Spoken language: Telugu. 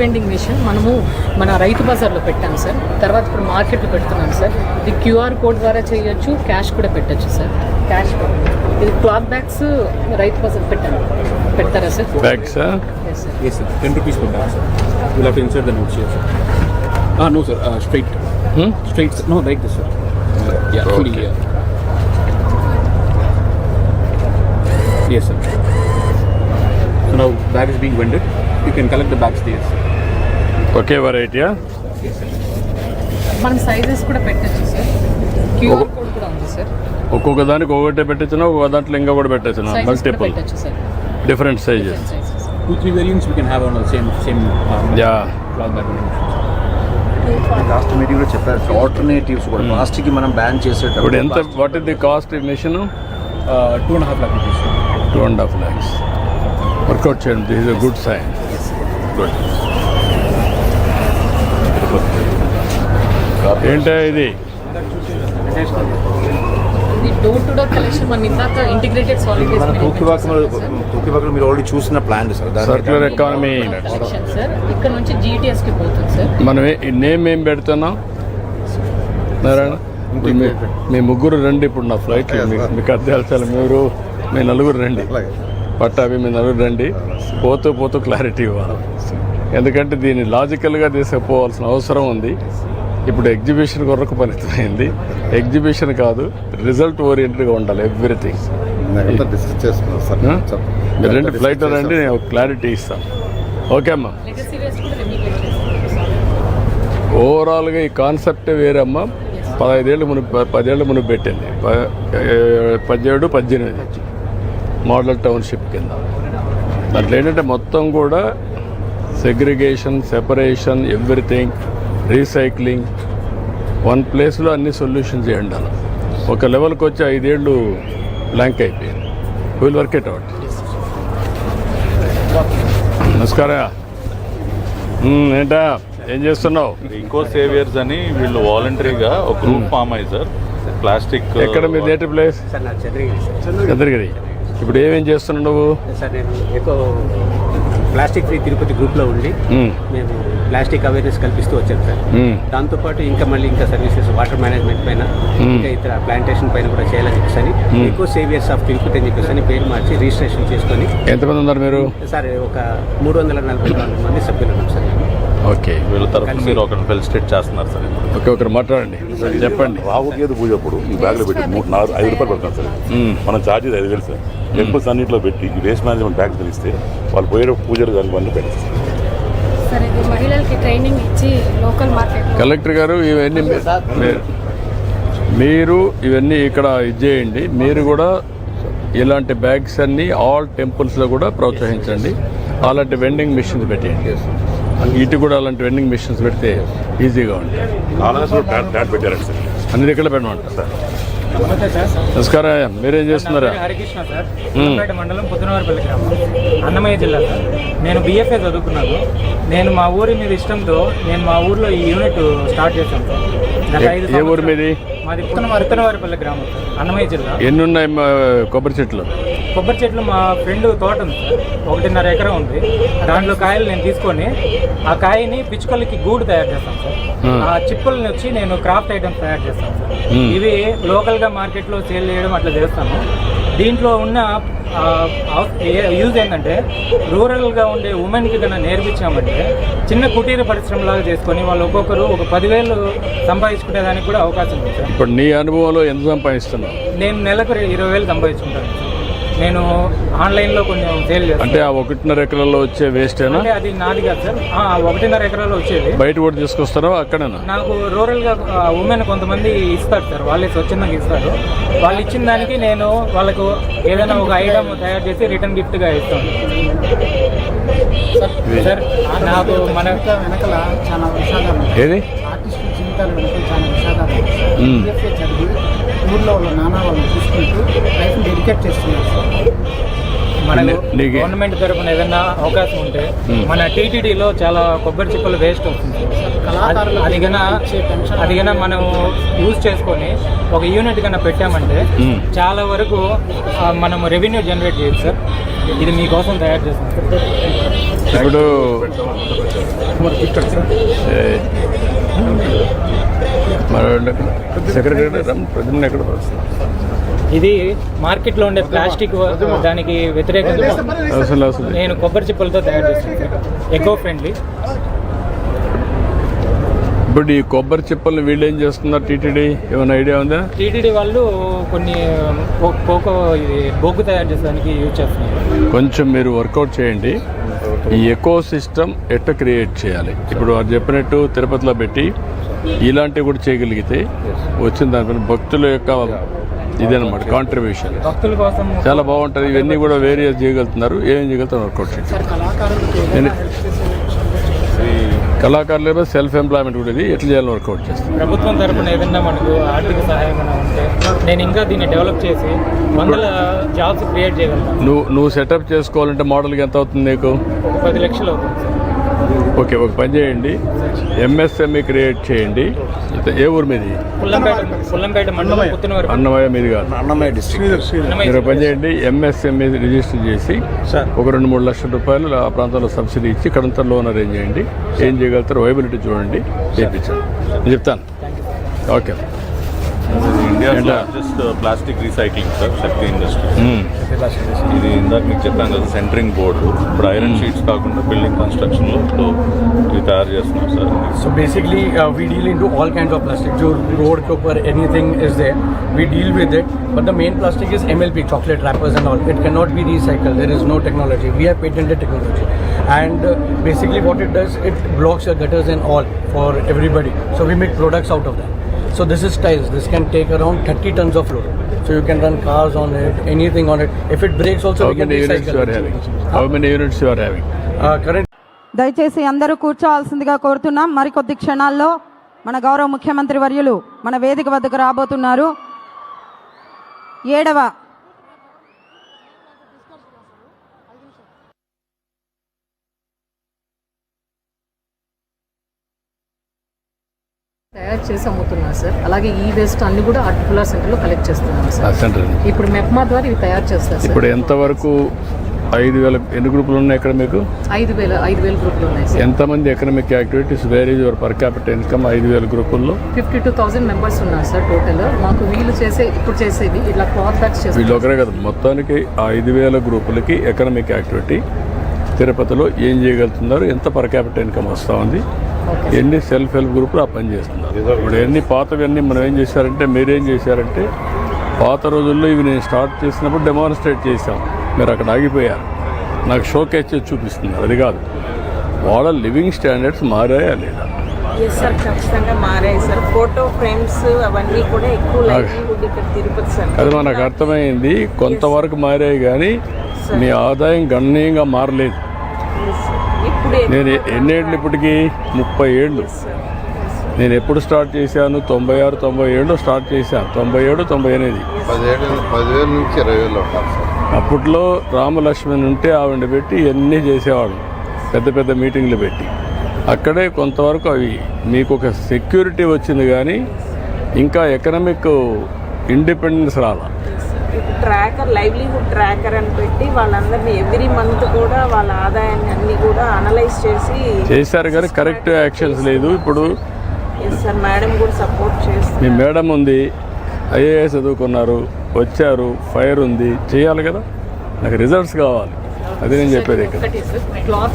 పెండింగ్ మిషన్ మనము మన రైతు బజార్లో పెట్టాము సార్. తర్వాత ఇప్పుడు మార్కెట్లో పెడుతున్నాం సార్. ఇది క్యూఆర్ కోడ్ ద్వారా చేయొచ్చు క్యాష్ కూడా పెట్టచ్చు సార్. క్యాష్ ఇది క్లాత్ బ్యాగ్స్ రైతు బజార్ పెట్టాను పెడతారా sir? Bag sir yes sir ten rupees పెట్టాను సార్ ఇలా పెంచే sir no sir straight straight no right sir yes sir now bag is being vended you can collect the bags there sir okay వెరైటీయా మనం సైజెస్ కూడా పెట్టొచ్చు సార్ క్యూఆర్ కోడ్ కూడా ఉంది సార్ ఒక్కొక్క దానికి ఒకటే పెట్టచ్చిన ఒక్కొక్క దాంట్లో ఇంకా కూడా పెట్టచ్చిన? కూడా multiple different sizes sizes Two, three variants we can have on the same same um, yeah మీటింగ్లో చెప్పారు. ఆల్టర్నేటివ్స్ కూడా. ప్లాస్టిక్ మనం బ్యాన్ ఇప్పుడు చేసేటప్పుడు ఎంత వాట్ ఇస్ ది కాస్ట్ ఈ machine a half lakh rupees, sir. Two and half lakhs work out చేయండి this is good sign good solid మన తూకివాకలు మీరు ఆల్రెడీ చూసిన ప్లాన్ సార్. సర్క్యులర్ ఎకానమీ ఇక్కడ నుంచి GTS కి పోతుంది సార్ మనం నేమ్ ఏం పెడుతున్నాం? నారాయణ మీ- ముగ్గురు రండి ఇప్పుడు నా ఫ్లైట్ మీకు అది తెలుసాలి మీరు మీ నలుగురు రండి. పట్టాభి మీ నలుగురు రండి. పోతూ పోతూ క్లారిటీ ఇవ్వాలి. ఎందుకంటే దీన్ని లాజికల్గా తీసుకుపోవాల్సిన అవసరం ఉంది. ఇప్పుడు ఎగ్జిబిషన్ కొరకు పనిపోయింది ఎగ్జిబిషన్ కాదు రిజల్ట్ ఓరియంటెడ్గా ఉండాలి ఎవ్రీథింగ్. రెండు ఫ్లైట్ రండి నేను ఒక క్లారిటీ ఇస్తాను. ఓకే అమ్మా. ఓవరాల్గా ఈ కాన్సెప్టే వేరమ్మా. పదహైదేళ్ళు మును ప- పదేళ్ళు మునుపు పెట్టింది. పదిహేడు పద్దెనిమిది. మోడల్ టౌన్షిప్ కింద. దాంట్లో ఏంటంటే మొత్తం కూడా segregation separation everything recycling one ప్లేస్లో అన్ని సొల్యూషన్స్ చేయండి అలా ఒక లెవెల్కి వచ్చి ఐదేళ్ళు బ్లాంక్ అయిపోయింది. విల్ వర్క్ ఇట్ అవుట్ నమస్కారం ఏంటా? ఏం చేస్తున్నావు? ఇంకో సేవియర్స్ అని వీళ్ళు వాలంటరీగా ఒక గ్రూప్ ఫామ్ అయ్యి సార్. ప్లాస్టిక్ ఎక్కడ మీ నేటివ్ ప్లేస్ చంద్రగిరి. ఇప్పుడు ఏమేం చేస్తున్నావు నువ్వు? ప్లాస్టిక్ ఫ్రీ తిరుపతి గ్రూప్లో ఉండి ఉమ్, మేము ప్లాస్టిక్ అవేర్నెస్ కల్పిస్తూ వచ్చాం సార్. ఉమ్, దాంతోపాటు ఇంకా మళ్ళీ ఇంకా సర్వీసెస్ వాటర్ మేనేజ్మెంట్ పైన. ఇంకా ఇతర ప్లాంటేషన్ పైన కూడా చేయాలని చెప్పేసి అని ఎక్కువ సేవియర్స్ ఆఫ్ తిరుపతి అని చెప్పేసి అని పేరు మార్చి రిజిస్ట్రేషన్ చేసుకొని ఎంతమంది ఉన్నారు మీరు? సార్ ఒక మూడు వందల నలభై నాలుగు మంది సభ్యులు ఉన్నాం సార్ ఓకే. వీళ్ళ తరఫున మీరు ఒకరిని ఫెలిసిటేట్ చేస్తున్నారు సార్. ఓకే ఒకరు మాట్లాడండి. చెప్పండి. రావు గేదె పూజ అప్పుడు ఈ బ్యాగ్లో పెట్టి మూడు నాలుగు ఐదు రూపాయలు పెడతాం సార్. మనం ఛార్జెస్ ఐదు వేలు సార్. టెంపుల్స్ అన్నింటిలో పెట్టి వేస్ట్ మేనేజ్మెంట్ బ్యాగ్స్ తెలిస్తే వాళ్ళు పోయే పూజలు మహిళలకి ట్రైనింగ్ ఇచ్చి లోకల్ మార్కెట్ కలెక్టర్ గారు ఇవన్నీ మీరు- మీరు ఇవన్నీ ఇక్కడ ఇది చేయండి. మీరు కూడా ఇలాంటి బ్యాగ్స్ అన్ని ఆల్ టెంపుల్స్లో కూడా ప్రోత్సహించండి. అలాంటి వెండింగ్ మిషన్స్ పెట్టేయండి. ఇటు కూడా అలాంటి వెండింగ్ మిషన్స్ పెడితే ఈజీగా ఉంటాయి అన్ని దగ్గర పెట్టమంటారు. సార్. నమస్తే సార్. నమస్కారం మీరేం చేస్తున్నారా? హరికృష్ణ సార్. మండలం పుత్తనవారిపల్లి గ్రామం. అన్నమయ్య జిల్లా సార్. నేను బీఎఫ్ఏ చదువుకున్నాను. నేను మా ఊరి మీద ఇష్టంతో నేను మా ఊర్లో ఈ యూనిట్ స్టార్ట్ చేశాను సార్. ఏ- ఊరు మీది? మాది పుత్తనవారి పుత్తనవారిపల్లి గ్రామం అన్నమయ్య జిల్లా. ఎన్ని ఉన్నాయి కొబ్బరి చెట్లు? కొబ్బరి చెట్లు మా ఫ్రెండ్ తోట ఉంది సార్. ఒకటిన్నర ఎకరం ఉంది. దాంట్లో కాయలు నేను తీసుకొని ఆ కాయని పిచ్చుకలకి గూడు తయారు చేస్తాను సార్. ఆ చిప్పుల్ని వచ్చి నేను క్రాఫ్ట్ ఐటమ్స్ తయారు చేస్తాను సార్. ఇవి లోకల్గా మార్కెట్లో సేల్ చేయడం అట్లా చేస్తాను దీంట్లో ఉన్న యూజ్ ఏంటంటే రూరల్గా ఉండే ఉమెన్కి కన్నా నేర్పించామంటే చిన్న కుటీర పరిశ్రమలాగా చేసుకొని వాళ్ళు ఒక్కొక్కరు ఒక పదివేలు సంపాదించుకునేదానికి కూడా అవకాశం ఉంది సార్. ఇప్పుడు నీ అనుభవంలో ఎంత సంపాదిస్తున్నావు? నేను నెలకు ఇరవై వేలు సంపాదించుకుంటాను. నేను ఆన్లైన్లో కొంచెం సేల్ చేస్తాను. అంటే ఆ ఒకటిన్నర ఎకరాల్లో వచ్చే వేస్టేనా అంటే అది నాది కాదు సార్. ఆ, ఒకటిన్నర ఎకరాలు వచ్చేది. బయట కూడా తీసుకొస్తారా? అక్కడేనా? నాకు రూరల్గా ఉమెన్ కొంతమంది ఇస్తారు సార్. వాళ్ళే స్వచ్ఛందంగా ఇస్తారు. వాళ్ళు ఇచ్చిన దానికి నేను వాళ్ళకు ఏదైనా ఒక ఐటమ్ తయారు చేసి రిటర్న్ గిఫ్ట్గా ఇస్తాను. సార్ నాకు మన వెనకల చాలా. ఏది? జీవితాల. మ్మ్. BFA చదివి ఊర్లో వాళ్ళ నాన్న వాళ్ళని చూసుకుంటూ లైఫ్ని డెడికేట్ చేస్తున్నారు సార్ మన నీ- నీకే- గవర్నమెంట్ తరఫున ఏదైనా అవకాశం ఉంటే మన టీటీడీలో చాలా కొబ్బరి చిప్పలు వేస్ట్ అవుతుంది. అది పెన్షన్ అది మనం యూజ్ చేసుకొని ఒక యూనిట్ కన్నా పెట్టామంటే. చాలా వరకు మనం రెవెన్యూ జనరేట్ చేయొచ్చు సార్ ఇది మీకోసం తయారు చేస్తాం. సార్ ఇప్పుడు మరి సెక్రటరీ ప్రజలు ఎక్కడ వస్తారు? ఇది మార్కెట్లో ఉండే ప్లాస్టిక్ దానికి వ్యతిరేకంగా నేను కొబ్బరి చిప్పలతో తయారు చేస్తాను ఎకో ఫ్రెండ్లీ ఇప్పుడు ఈ కొబ్బరి చిప్పల్ని వీళ్ళు ఏం చేస్తున్నారు? టీటీడీ ఏమైనా ఐడియా ఉందా? టీటీడీ వాళ్ళు కొన్ని కో- కోకో ఇది బొగ్గు తయారు చేసేదానికి యూజ్ చేస్తున్నారు. కొంచెం మీరు వర్కౌట్ చేయండి. ఈ ఎకో సిస్టమ్ ఎట్ట క్రియేట్ చేయాలి? ఇప్పుడు వారు చెప్పినట్టు తిరుపతిలో పెట్టి ఇలాంటివి కూడా చేయగలిగితే వచ్చిన దానిపైన భక్తుల యొక్క ఇదన్నమాట కాంట్రిబ్యూషన్ చాలా బాగుంటుంది. ఇవన్నీ కూడా వేరియస్ చేయగలుగుతున్నారు. ఏం చేయగలుగుతారు? వర్కౌట్ ఏదైనా కళాకారులు సెల్ఫ్ ఎంప్లాయ్మెంట్ కూడా ఇది. ఎట్లా చేయాలని వర్కౌట్ చేస్తారు. ప్రభుత్వం తరపున ఏదన్నా మనకు ఆర్థిక సహాయం ఉంటే నేను ఇంకా దీన్ని డెవలప్ చేసి వందల జాబ్స్ క్రియేట్ చేయగలను నువ్వు నువ్వు సెటప్ చేసుకోవాలంటే మోడల్కి ఎంత అవుతుంది నీకు? పది లక్షలు అవుతుంది సార్. ఓకే ఒక పని చేయండి. ఎంఎస్ఎంఈ క్రియేట్ చేయండి. అయితే ఏ ఊరు మీది? పుల్లంపేట పుల్లంపేట మండలం పుత్తిన వరకు అన్నమయ్య మీది కాదు. అన్నమయ్య డిస్ట్రిక్ట్ మీరు పని చేయండి. ఎంఎస్ఎంఈ రిజిస్టర్ చేసి ఒక రెండు మూడు లక్షల రూపాయలు ఆ ప్రాంతంలో సబ్సిడీ ఇచ్చి ఇక్కడంతా లోన్ అరేంజ్ చేయండి. ఏం చేయగలుగుతారు వైబిలిటీ చూడండి. చేయించండి. నేను చెప్తాను. Okay. India's largest plastic recycling sir Shakti industry ఇది ఇందాక మీకు చెప్పాను కదా సెంటరింగ్ బోర్డు ఇప్పుడు ఐరన్ షీట్స్ కాకుండా బిల్డింగ్ కన్స్ట్రక్షన్లో ఇది తయారు చేస్తున్నారు sir so basically we deal in to all kinds of plastic Joe road copper anything is they we deal with it but the main plastic is MLP chocolate wrappers and all it can not be recycle there is no technology we have patented technology and basically what it does it blocks your gutters and all for everybody so we make products out of that So this is tiles. This can take around 30 tons of load. So you can run cars on it, anything on it. If it breaks, also how we can you are recycle. Having it. How many units you are having Uh, current దయచేసి అందరూ కూర్చోవాల్సిందిగా కోరుతున్నాం మరికొద్ది క్షణాల్లో మన గౌరవ ముఖ్యమంత్రి వర్యులు మన వేదిక వద్దకు రాబోతున్నారు ఏడవ తయారు చేసి అమ్ముతున్నాం సార్. అలాగే ఈ వేస్ట్ అన్ని కూడా అటుపులా సెంటర్లో కలెక్ట్ చేస్తున్నాం ఆ సార్ సెంటర్ ఇప్పుడు మెప్మా ద్వారా ఇవి తయారు చేస్తారు సార్. ఇప్పుడు ఎంతవరకు ఐదు వేల ఎన్ని గ్రూపులు ఉన్నాయి ఇక్కడ మీకు? ఐదు వేల ఐదు వేల గ్రూపులు ఉన్నాయి సార్. ఎంతమంది economic activities where your per capital income ఐదు వేల గ్రూపుల్లో? ఫిఫ్టీ టూ థౌసండ్ మెంబర్స్ ఉన్నారు సార్ టోటల్ మాకు వీళ్ళు చేసే ఇప్పుడు చేసేవి ఇట్లా క్లాత్ బ్యాగ్స్ వీళ్ళు చేస్తారు ఒకరే కదా. మొత్తానికి ఆ ఐదు వేల గ్రూపులకి ఎకనామిక్ యాక్టివిటీ తిరుపతిలో ఏం చేయగలుగుతున్నారు? ఎంత పర్ క్యాపిటల్ ఇన్కమ్ వస్తూ ఉంది? ఎన్ని సెల్ఫ్ హెల్ప్ గ్రూపులు ఆ పని చేస్తున్నారు. ఇప్పుడు ఎన్ని పాతవన్నీ మనం ఏం చేశారంటే మీరేం చేశారంటే పాత రోజుల్లో ఇవి నేను స్టార్ట్ చేసినప్పుడు డెమాన్స్ట్రేట్ చేశాం. మీరు అక్కడ ఆగిపోయారు. నాకు షోకేస్ చేసి చూపిస్తున్నారు. అది కాదు. వాళ్ళ లివింగ్ స్టాండర్డ్స్ మారాయా లేదా? ఎస్ సార్ ఖచ్చితంగా మారాయి సార్ ఫోటో ఫ్రేమ్స్ అవన్నీ కూడా ఎక్కువ లైవ్లీహుడ్ ఇక్కడ తిరుపతి సార్ అది మనకు అర్థమైంది. కొంతవరకు మారాయి కానీ మీ ఆదాయం గణనీయంగా మారలేదు. నేను ఎన్నేళ్ళు ఇప్పటికి ముప్పై ఏళ్ళు. నేను ఎప్పుడు స్టార్ట్ చేశాను? తొంభై ఆరు తొంభై ఏళ్ళు స్టార్ట్ చేశాను తొంభై ఏడు తొంభై ఎనిమిది. పదిహేడు పదివేల నుంచి ఇరవై వేలు అప్పట్లో రామలక్ష్మణ్ ఉంటే ఆవిడ పెట్టి ఇవన్నీ చేసేవాడు పెద్ద పెద్ద మీటింగ్లు పెట్టి. అక్కడే కొంతవరకు అవి మీకు ఒక సెక్యూరిటీ వచ్చింది కానీ ఇంకా ఎకనామిక్ ఇండిపెండెన్స్ రాలా. ట్రాకర్ లైవ్లీహుడ్ ట్రాకర్ అని పెట్టి వాళ్ళందరినీ ఎవ్రీ మంత్ కూడా వాళ్ళ ఆదాయాన్ని అన్ని కూడా అనలైజ్ చేసి చేశారు కానీ కరెక్ట్ యాక్షన్స్ లేదు. ఇప్పుడు సార్ మేడం కూడా సపోర్ట్ మీ మేడం ఉంది ఐఏఎస్ చదువుకున్నారు వచ్చారు ఫైర్ ఉంది చేయాలి కదా? నాకు రిజల్ట్స్ కావాలి. అది నేను చెప్పేది ఇక్కడ.